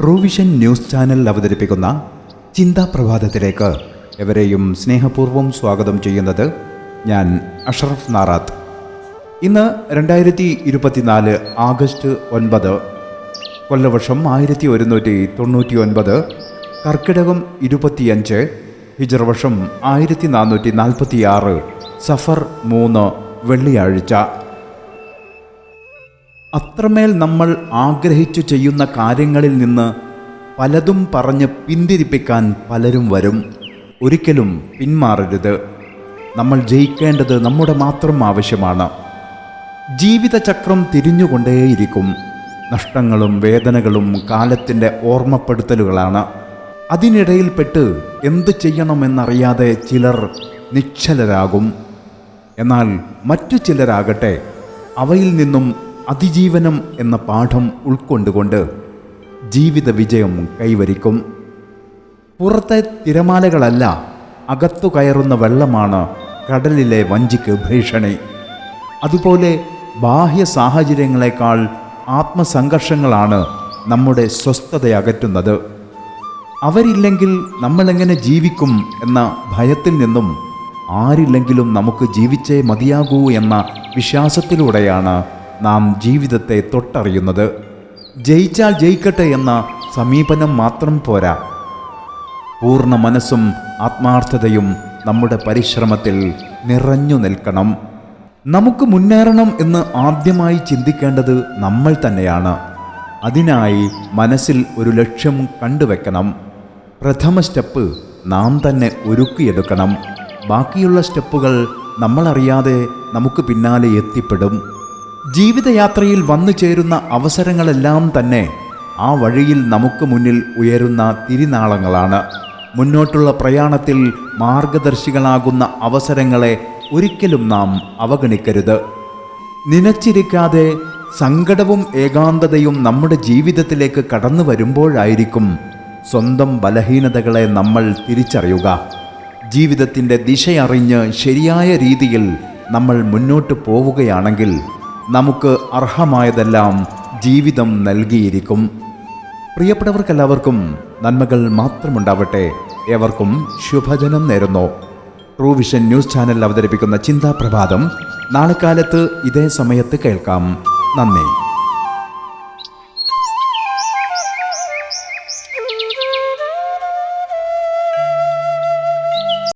Truevision news channel അവതരിപ്പിക്കുന്ന ചിന്താ പ്രഭാതത്തിലേക്ക് എവരെയും സ്നേഹപൂർവം സ്വാഗതം ചെയ്യുന്നത് ഞാൻ അഷറഫ് നാറാത്ത്. ഇന്ന് രണ്ടായിരത്തി ഇരുപത്തിനാല് ആഗസ്റ്റ് ഒൻപത് കൊല്ലവർഷം ആയിരത്തി ഒരുന്നൂറ്റി തൊണ്ണൂറ്റി ഒൻപത് കർക്കിടകം ഇരുപത്തിയഞ്ച് ഹിജർ വർഷം ആയിരത്തി നാനൂറ്റി നാൽപ്പത്തി ആറ് സഫർ മൂന്ന് വെള്ളിയാഴ്ച. അത്രമേൽ നമ്മൾ ആഗ്രഹിച്ചു ചെയ്യുന്ന കാര്യങ്ങളിൽ നിന്ന് പലതും പറഞ്ഞ് പിന്തിരിപ്പിക്കാൻ പലരും വരും. ഒരിക്കലും പിന്മാറരുത്. നമ്മൾ ജയിക്കേണ്ടത് നമ്മുടെ മാത്രം ആവശ്യമാണ്. ജീവിതചക്രം തിരിഞ്ഞുകൊണ്ടേയിരിക്കും. നഷ്ടങ്ങളും വേദനകളും കാലത്തിന്റെ ഓർമ്മപ്പെടുത്തലുകളാണ്. അതിനിടയിൽപ്പെട്ട് എന്ത് ചെയ്യണമെന്നറിയാതെ ചിലർ നിശ്ചലരാകും. എന്നാൽ മറ്റു ചിലരാകട്ടെ അവയിൽ നിന്നും അതിജീവനം എന്ന പാഠം ഉൾക്കൊണ്ടുകൊണ്ട് ജീവിത വിജയം കൈവരിക്കും. പുറത്തെ തിരമാലകളല്ല അകത്തു കയറുന്ന വെള്ളമാണ് കടലിലെ വഞ്ചിക്ക് ഭീഷണി. അതുപോലെ ബാഹ്യ സാഹചര്യങ്ങളെക്കാൾ ആത്മസംഘർഷങ്ങളാണ് നമ്മുടെ സ്വസ്ഥത അകറ്റുന്നത്. അവരില്ലെങ്കിൽ നമ്മളെങ്ങനെ ജീവിക്കും എന്ന ഭയത്തിൽ നിന്നും ആരില്ലെങ്കിലും നമുക്ക് ജീവിച്ചേ മതിയാകൂ എന്ന വിശ്വാസത്തിലൂടെയാണ് നാം ജീവിതത്തെ തൊട്ടറിയുന്നത്. ജയിച്ചാൽ ജയിക്കട്ടെ എന്ന സമീപനം മാത്രം പോരാ. പൂർണ മനസ്സും ആത്മാർത്ഥതയും നമ്മുടെ പരിശ്രമത്തിൽ നിറഞ്ഞു നിൽക്കണം. നമുക്ക് മുന്നേറണം എന്ന് ആദ്യമായി ചിന്തിക്കേണ്ടത് നമ്മൾ തന്നെയാണ്. അതിനായി മനസ്സിൽ ഒരു ലക്ഷ്യം കണ്ടുവെക്കണം. പ്രഥമ സ്റ്റെപ്പ് നാം തന്നെ ഒരുക്കിയെടുക്കണം. ബാക്കിയുള്ള സ്റ്റെപ്പുകൾ നമ്മളറിയാതെ നമുക്ക് പിന്നാലെ എത്തിപ്പെടും. ജീവിതയാത്രയിൽ വന്നു ചേരുന്ന അവസരങ്ങളെല്ലാം തന്നെ ആ വഴിയിൽ നമുക്ക് മുന്നിൽ ഉയരുന്ന തിരിനാളങ്ങളാണ്. മുന്നോട്ടുള്ള പ്രയാണത്തിൽ മാർഗദർശികളാകുന്ന അവസരങ്ങളെ ഒരിക്കലും നാം അവഗണിക്കരുത്. നിനച്ചിരിക്കാതെ സങ്കടവും ഏകാന്തതയും നമ്മുടെ ജീവിതത്തിലേക്ക് കടന്നു വരുമ്പോഴായിരിക്കും സ്വന്തം ബലഹീനതകളെ നമ്മൾ തിരിച്ചറിയുക. ജീവിതത്തിന്റെ ദിശയറിഞ്ഞ് ശരിയായ രീതിയിൽ നമ്മൾ മുന്നോട്ട് പോവുകയാണെങ്കിൽ നമുക്ക് അർഹമായതെല്ലാം ജീവിതം നൽകിയിരിക്കും. പ്രിയപ്പെട്ടവർക്കെല്ലാവർക്കും നന്മകൾ മാത്രമുണ്ടാവട്ടെ. ഏവർക്കും ശുഭജനം നേരുന്നു. ട്രൂവിഷൻ ന്യൂസ് ചാനൽ അവതരിപ്പിക്കുന്ന ചിന്താ പ്രഭാതം നാളെ കാലത്ത് ഇതേ സമയത്ത് കേൾക്കാം. നന്ദി.